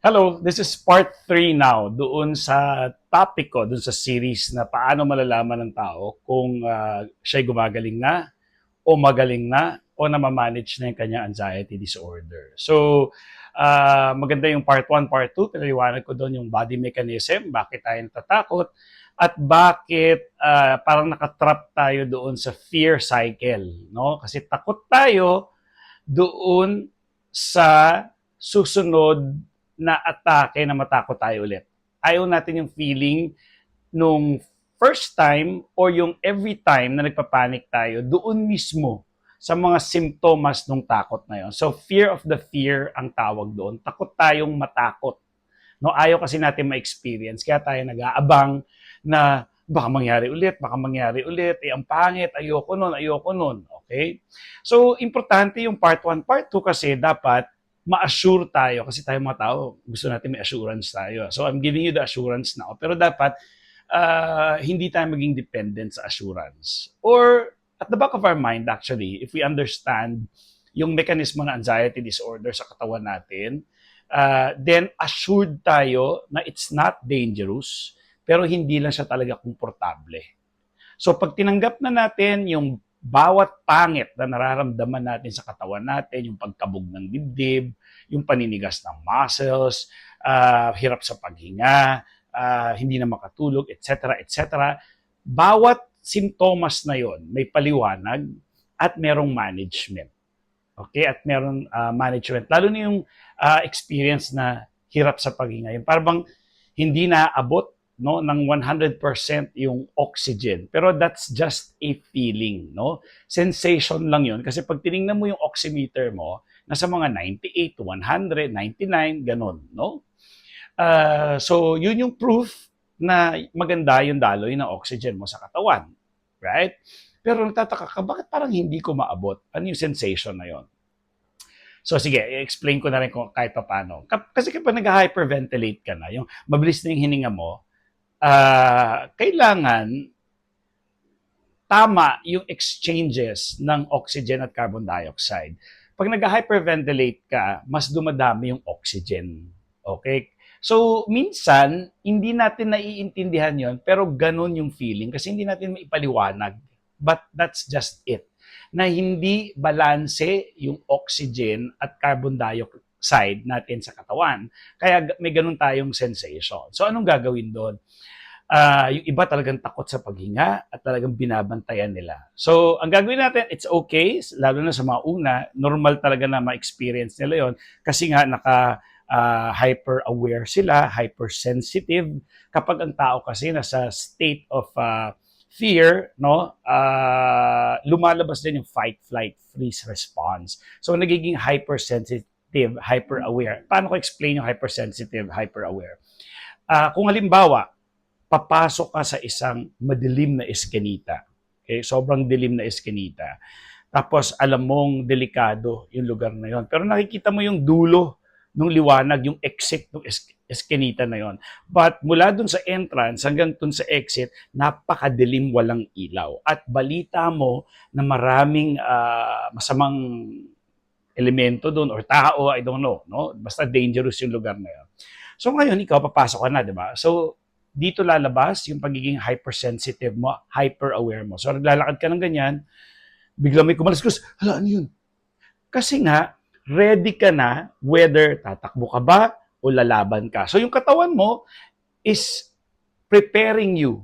Hello, this is part 3 now doon sa topic ko, doon sa series na paano malalaman ng tao kung uh, siya'y gumagaling na o magaling na o namamanage na yung kanyang anxiety disorder. So, uh, maganda yung part 1, part 2, pinaliwanag ko doon yung body mechanism, bakit tayo natatakot, at bakit uh, parang nakatrap tayo doon sa fear cycle. No? Kasi takot tayo doon sa susunod na atake na matakot tayo ulit. Ayaw natin yung feeling nung first time or yung every time na nagpapanik tayo, doon mismo sa mga simptomas ng takot na yon. So fear of the fear ang tawag doon. Takot tayong matakot. No, ayaw kasi natin ma-experience. Kaya tayo nag-aabang na baka mangyari ulit, baka mangyari ulit, eh ang pangit, ayoko nun, ayoko nun. Okay? So, importante yung part 1, part 2 kasi dapat ma-assure tayo kasi tayo mga tao, gusto natin may assurance tayo. So I'm giving you the assurance now. Pero dapat uh, hindi tayo maging dependent sa assurance. Or at the back of our mind actually, if we understand yung mekanismo ng anxiety disorder sa katawan natin, uh, then assured tayo na it's not dangerous, pero hindi lang siya talaga komportable. So pag tinanggap na natin yung bawat pangit na nararamdaman natin sa katawan natin, yung pagkabog ng dibdib, yung paninigas ng muscles, uh, hirap sa paghinga, uh, hindi na makatulog, etc., etc. Bawat sintomas na yon may paliwanag at merong management. Okay? At merong uh, management. Lalo na yung uh, experience na hirap sa paghinga. Yung parang hindi na abot no ng 100% yung oxygen. Pero that's just a feeling, no? Sensation lang 'yon kasi pag tiningnan mo yung oximeter mo, nasa mga 98 to 100, 99 ganun, no? Uh, so yun yung proof na maganda yung daloy ng oxygen mo sa katawan, right? Pero nagtataka ka, bakit parang hindi ko maabot? Ano yung sensation na yon? So sige, i-explain ko na rin kung kahit pa paano. Kasi kapag nag-hyperventilate ka na, yung mabilis na yung hininga mo, uh, kailangan tama yung exchanges ng oxygen at carbon dioxide. Pag nag-hyperventilate ka, mas dumadami yung oxygen. Okay? So, minsan, hindi natin naiintindihan yon pero ganun yung feeling kasi hindi natin maipaliwanag. But that's just it. Na hindi balanse yung oxygen at carbon dioxide natin sa katawan. Kaya may ganun tayong sensation. So, anong gagawin doon? uh, yung iba talagang takot sa paghinga at talagang binabantayan nila. So, ang gagawin natin, it's okay, lalo na sa mga una, normal talaga na ma-experience nila yon kasi nga naka uh, hyper-aware sila, hypersensitive. Kapag ang tao kasi nasa state of uh, fear, no, uh, lumalabas din yung fight, flight, freeze response. So, nagiging hypersensitive, hyper-aware. Paano ko explain yung hypersensitive, hyper-aware? Uh, kung halimbawa, papasok ka sa isang madilim na eskenita. Okay? Sobrang dilim na eskenita. Tapos alam mong delikado yung lugar na yon. Pero nakikita mo yung dulo ng liwanag, yung exit ng es- eskenita na yon. But mula dun sa entrance hanggang dun sa exit, napakadilim walang ilaw. At balita mo na maraming uh, masamang elemento doon or tao, I don't know, no? Basta dangerous yung lugar na yon. So ngayon, ikaw papasok ka na, di ba? So dito lalabas yung pagiging hypersensitive mo, hyper-aware mo. So, naglalakad ka ng ganyan, bigla may kumalaskus, hala, ano yun? Kasi nga, ready ka na whether tatakbo ka ba o lalaban ka. So, yung katawan mo is preparing you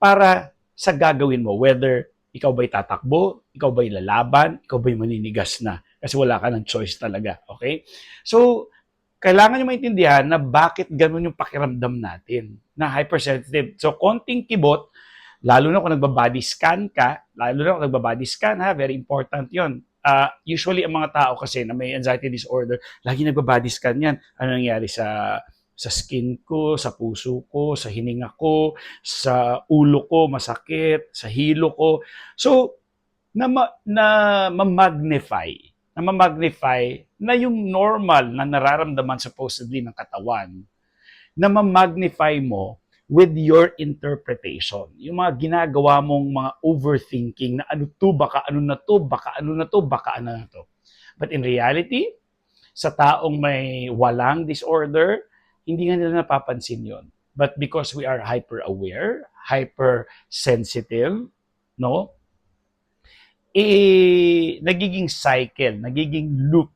para sa gagawin mo, whether ikaw ba'y tatakbo, ikaw ba'y lalaban, ikaw ba'y maninigas na. Kasi wala ka ng choice talaga. Okay? So, kailangan nyo maintindihan na bakit ganun yung pakiramdam natin na hypersensitive. So, konting kibot, lalo na kung nagbabody scan ka, lalo na kung nagbabody scan ha, very important yon. Uh, usually, ang mga tao kasi na may anxiety disorder, lagi nagbabody scan yan. Ano nangyari sa sa skin ko, sa puso ko, sa hininga ko, sa ulo ko, masakit, sa hilo ko. So, na, na ma-magnify na ma-magnify na yung normal na nararamdaman supposedly ng katawan, na ma-magnify mo with your interpretation. Yung mga ginagawa mong mga overthinking na ano to, baka ano na to, baka ano na to, baka ano na to. But in reality, sa taong may walang disorder, hindi nga nila napapansin yon. But because we are hyper-aware, hyper-sensitive, no? Eh, nagiging cycle, nagiging loop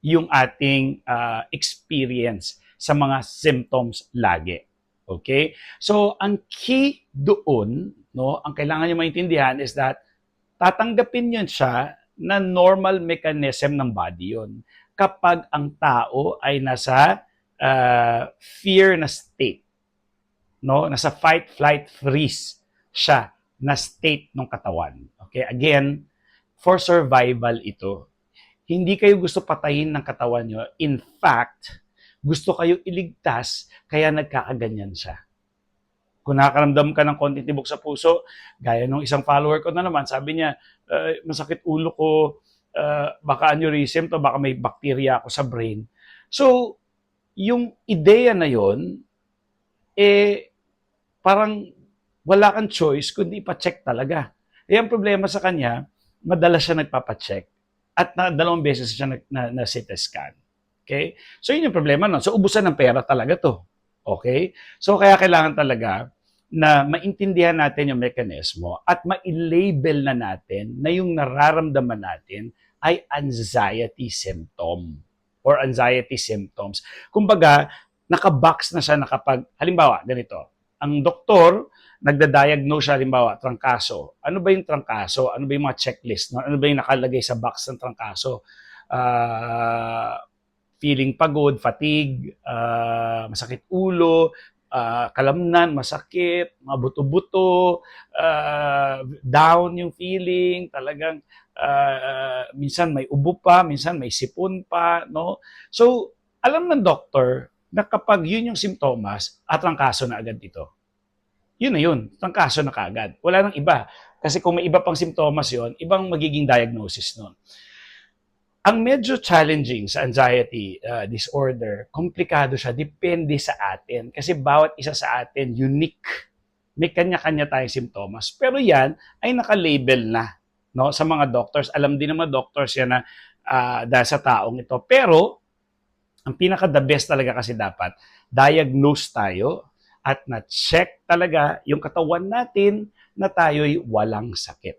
yung ating ah, experience sa mga symptoms lagi. Okay? So, ang key doon, no, ang kailangan nyo maintindihan is that tatanggapin yun siya na normal mechanism ng body yun. Kapag ang tao ay nasa ah, fear na state, no, nasa fight, flight, freeze siya na state ng katawan. Okay? Again, for survival ito. Hindi kayo gusto patayin ng katawan nyo. In fact, gusto kayo iligtas, kaya nagkakaganyan siya. Kung nakakaramdam ka ng konting tibok sa puso, gaya nung isang follower ko na naman, sabi niya, "Eh, masakit ulo ko, uh, baka aneurysm to, baka may bacteria ako sa brain. So, yung ideya na yon eh, parang wala kang choice kundi pa-check talaga. Eh, ang problema sa kanya, madalas siya nagpapacheck at na, dalawang beses siya nag, na, na CT scan. Okay? So, yun yung problema nun. So, ubusan ng pera talaga to. Okay? So, kaya kailangan talaga na maintindihan natin yung mekanismo at ma-label na natin na yung nararamdaman natin ay anxiety symptom or anxiety symptoms. Kumbaga, nakabox na siya na kapag, halimbawa, ganito, ang doktor, nagda-diagnose siya, halimbawa, trangkaso. Ano ba yung trangkaso? Ano ba yung mga checklist? No? Ano ba yung nakalagay sa box ng trangkaso? Ah, feeling pagod, fatigue, ah, masakit ulo, ah, kalamnan, masakit, mga buto-buto, ah, down yung feeling, talagang ah, minsan may ubo pa, minsan may sipon pa, no? So, alam ng doktor na kapag yun yung simptomas, at trangkaso na agad ito. Yun na yun, trangkaso na kaagad. Wala nang iba. Kasi kung may iba pang simptomas yon, ibang magiging diagnosis nun. Ang medyo challenging sa anxiety uh, disorder, komplikado siya, depende sa atin. Kasi bawat isa sa atin, unique. May kanya-kanya tayong simptomas. Pero yan ay naka-label na no, sa mga doctors. Alam din ng mga doctors yan na uh, dahil sa taong ito. Pero, ang pinaka-the best talaga kasi dapat, diagnose tayo at na-check talaga yung katawan natin na tayo'y walang sakit.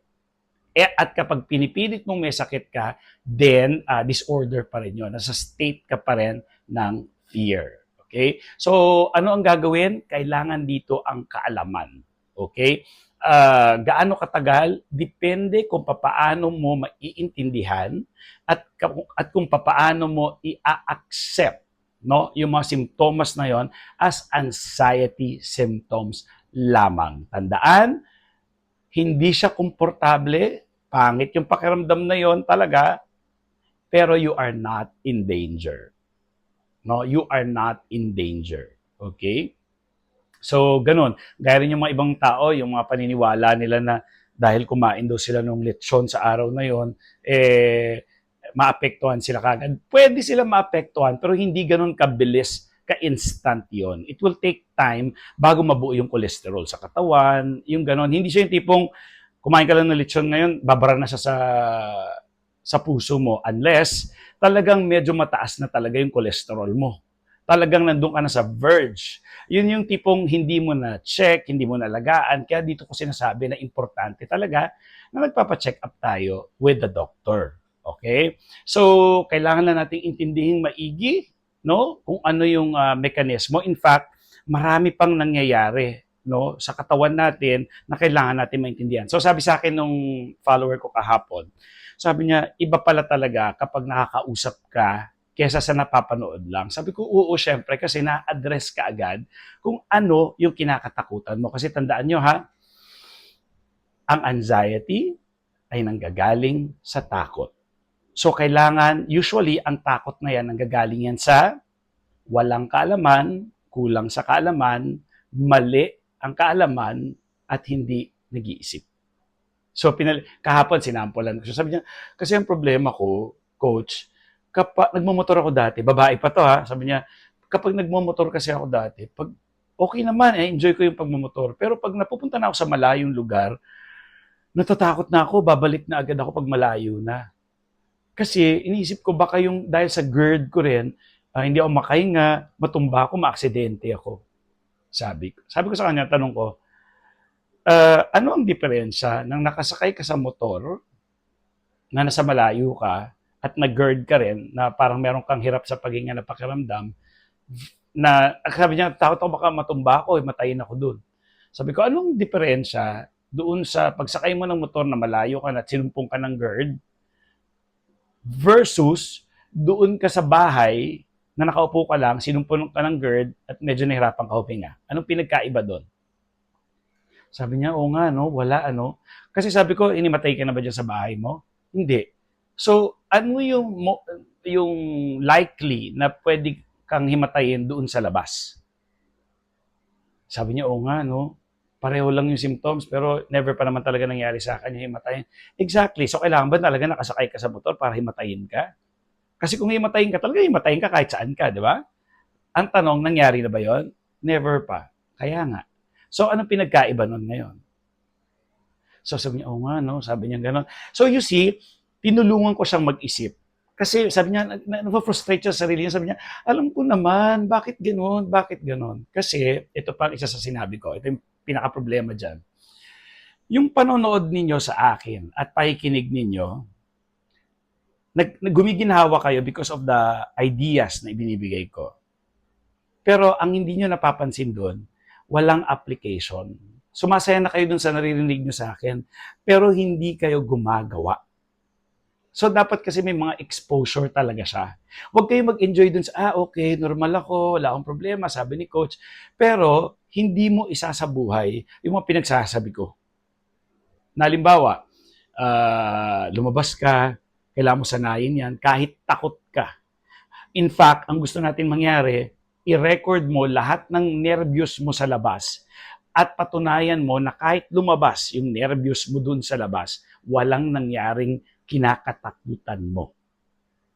Eh, at kapag pinipilit mong may sakit ka, then uh, disorder pa rin yun. Nasa state ka pa rin ng fear. Okay? So, ano ang gagawin? Kailangan dito ang kaalaman. Okay? Uh, gaano katagal? Depende kung papaano mo maiintindihan at, at kung papaano mo i-accept no, yung mga simptomas na yon as anxiety symptoms lamang. Tandaan, hindi siya komportable, pangit yung pakiramdam na yon talaga, pero you are not in danger. No, you are not in danger. Okay? So, ganun. Gaya rin yung mga ibang tao, yung mga paniniwala nila na dahil kumain daw sila ng lechon sa araw na yon, eh, maapektuhan sila kagad. Pwede sila maapektuhan, pero hindi ganun kabilis, ka-instant yon. It will take time bago mabuo yung cholesterol sa katawan, yung ganun. Hindi siya yung tipong kumain ka lang ng lechon ngayon, babara na siya sa sa puso mo unless talagang medyo mataas na talaga yung cholesterol mo. Talagang nandun ka na sa verge. Yun yung tipong hindi mo na check, hindi mo na alagaan. Kaya dito ko sinasabi na importante talaga na magpapa-check up tayo with the doctor. Okay? So, kailangan na nating intindihin maigi, no? Kung ano yung uh, mekanismo. In fact, marami pang nangyayari no sa katawan natin na kailangan natin maintindihan. So sabi sa akin nung follower ko kahapon, sabi niya iba pala talaga kapag nakakausap ka kesa sa napapanood lang. Sabi ko, oo, syempre, kasi na-address ka agad kung ano yung kinakatakutan mo. Kasi tandaan nyo ha, ang anxiety ay nanggagaling sa takot. So, kailangan, usually, ang takot na yan, nanggagaling yan sa walang kaalaman, kulang sa kaalaman, mali ang kaalaman, at hindi nag-iisip. So, pinal- kahapon sinampulan ko. So, sabi niya, kasi ang problema ko, coach, kapag nagmumotor ako dati, babae pa to ha, sabi niya, kapag nagmumotor kasi ako dati, pag okay naman, eh, enjoy ko yung pagmumotor. Pero pag napupunta na ako sa malayong lugar, natatakot na ako, babalik na agad ako pag malayo na. Kasi iniisip ko baka yung dahil sa GERD ko rin, ah, hindi ako makahinga, matumba ako, maaksidente ako. Sabi ko. Sabi ko sa kanya, tanong ko, "Ah, ano ang diferensya ng nakasakay ka sa motor na nasa malayo ka at nag-GERD ka rin na parang meron kang hirap sa paghinga na pakiramdam na sabi niya, takot ako baka matumba ako, eh, matayin ako dun. Sabi ko, anong diferensya doon sa pagsakay mo ng motor na malayo ka na sinumpong ka ng GERD versus doon ka sa bahay na nakaupo ka lang, sinumpong ka ng GERD at medyo nahirapan ka huminga. Anong pinagkaiba doon? Sabi niya, oo nga, no, wala, ano. Kasi sabi ko, inimatay ka na ba dyan sa bahay mo? Hindi. So, ano yung, yung likely na pwede kang himatayin doon sa labas? Sabi niya, oo nga, no. Pareho lang yung symptoms, pero never pa naman talaga nangyari sa akin yung himatayin. Exactly. So, kailangan ba talaga nakasakay ka sa motor para himatayin ka? Kasi kung himatayin ka talaga, himatayin ka kahit saan ka, di ba? Ang tanong, nangyari na ba yon? Never pa. Kaya nga. So, anong pinagkaiba nun ngayon? So, sabi niya, oo nga, no? Sabi niya gano'n. So, you see, tinulungan ko siyang mag-isip. Kasi sabi niya, na- na- na-frustrate siya sa sarili niya. Sabi niya, alam ko naman, bakit gano'n? Bakit gano'n? Kasi, ito pa ang isa sa sinabi ko. Ito yung pinaka-problema dyan. Yung panonood ninyo sa akin at pakikinig ninyo, nag, gumiginhawa kayo because of the ideas na ibinibigay ko. Pero ang hindi nyo napapansin doon, walang application. Sumasaya na kayo dun sa naririnig nyo sa akin, pero hindi kayo gumagawa. So, dapat kasi may mga exposure talaga siya. Huwag kayo mag-enjoy dun sa, ah, okay, normal ako, wala akong problema, sabi ni coach. Pero, hindi mo isasabuhay yung mga pinagsasabi ko. Nalimbawa, ah, lumabas ka, kailangan mo sanayin yan, kahit takot ka. In fact, ang gusto natin mangyari, i-record mo lahat ng nervyos mo sa labas at patunayan mo na kahit lumabas yung nervyos mo dun sa labas, walang nangyaring kinakatakutan mo.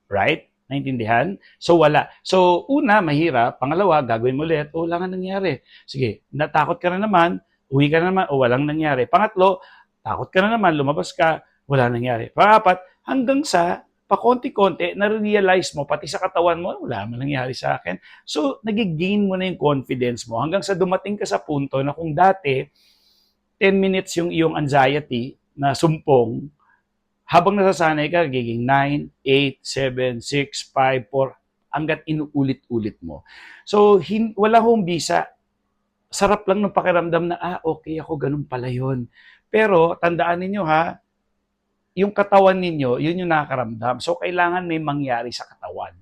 Right? Naintindihan? So, wala. So, una, mahirap. Pangalawa, gagawin mo ulit. O, wala nga nangyari. Sige, natakot ka na naman, uwi ka na naman, o walang nangyari. Pangatlo, takot ka na naman, lumabas ka, wala nangyari. Pangapat, hanggang sa pakonti-konti, na-realize mo, pati sa katawan mo, wala man nangyari sa akin. So, nagigain mo na yung confidence mo hanggang sa dumating ka sa punto na kung dati, 10 minutes yung iyong anxiety na sumpong, habang nasasanay ka, giging 9, 8, 7, 6, 5, 4, hanggat inuulit-ulit mo. So, hin- wala hong bisa. Sarap lang ng pakiramdam na, ah, okay ako, ganun pala yun. Pero, tandaan ninyo ha, yung katawan ninyo, yun yung nakakaramdam. So, kailangan may mangyari sa katawan.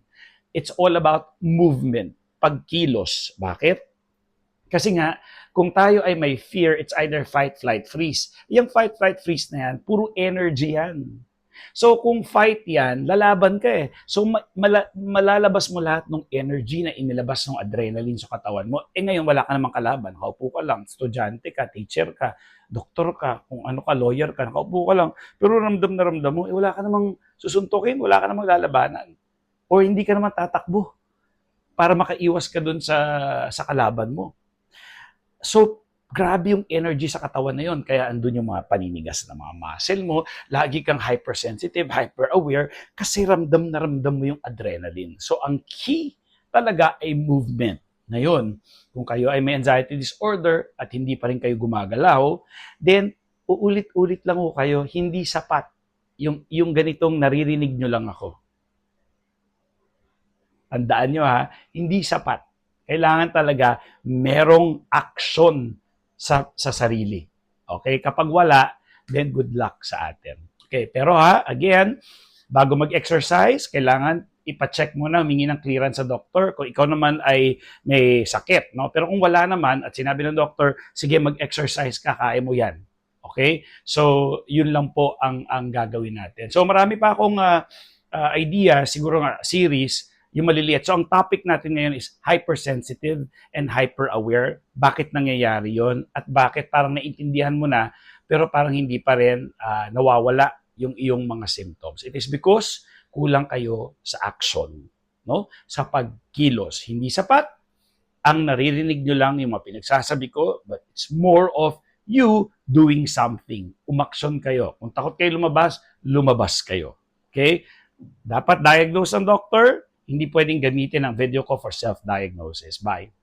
It's all about movement, pagkilos. Bakit? Kasi nga, kung tayo ay may fear, it's either fight, flight, freeze. Yung fight, flight, freeze na yan, puro energy yan. So, kung fight yan, lalaban ka eh. So, ma- mala- malalabas mo lahat ng energy na inilabas ng adrenaline sa katawan mo. Eh ngayon, wala ka namang kalaban. Nakaupo ka lang, estudyante ka, teacher ka, doktor ka, kung ano ka, lawyer ka, nakaupo ka lang. Pero ramdam na ramdam mo, eh, wala ka namang susuntukin, wala ka namang lalabanan. Or hindi ka naman tatakbo para makaiwas ka dun sa, sa kalaban mo. So, grabe yung energy sa katawan na yun. Kaya andun yung mga paninigas na mga muscle mo. Lagi kang hypersensitive, hyper-aware kasi ramdam na ramdam mo yung adrenaline. So, ang key talaga ay movement. Ngayon, kung kayo ay may anxiety disorder at hindi pa rin kayo gumagalaw, then uulit-ulit lang ho kayo, hindi sapat yung, yung ganitong naririnig nyo lang ako. Tandaan nyo ha, hindi sapat. Kailangan talaga merong action sa, sa sarili. Okay? Kapag wala, then good luck sa atin. Okay, pero ha, again, bago mag-exercise, kailangan ipa-check mo na, humingi ng clearance sa doktor kung ikaw naman ay may sakit. No? Pero kung wala naman at sinabi ng doktor, sige mag-exercise ka, kaya mo yan. Okay? So, yun lang po ang, ang gagawin natin. So, marami pa akong uh, uh, idea, siguro nga series, yung maliliit. So, ang topic natin ngayon is hypersensitive and hyper-aware. Bakit nangyayari yon At bakit parang naintindihan mo na, pero parang hindi pa rin uh, nawawala yung iyong mga symptoms. It is because kulang kayo sa action, no? Sa pagkilos. Hindi sapat. Ang naririnig nyo lang yung mga pinagsasabi ko, but it's more of you doing something. Umaksyon kayo. Kung takot kayo lumabas, lumabas kayo. Okay? Dapat diagnose ng doctor, hindi pwedeng gamitin ang video ko for self-diagnosis. Bye.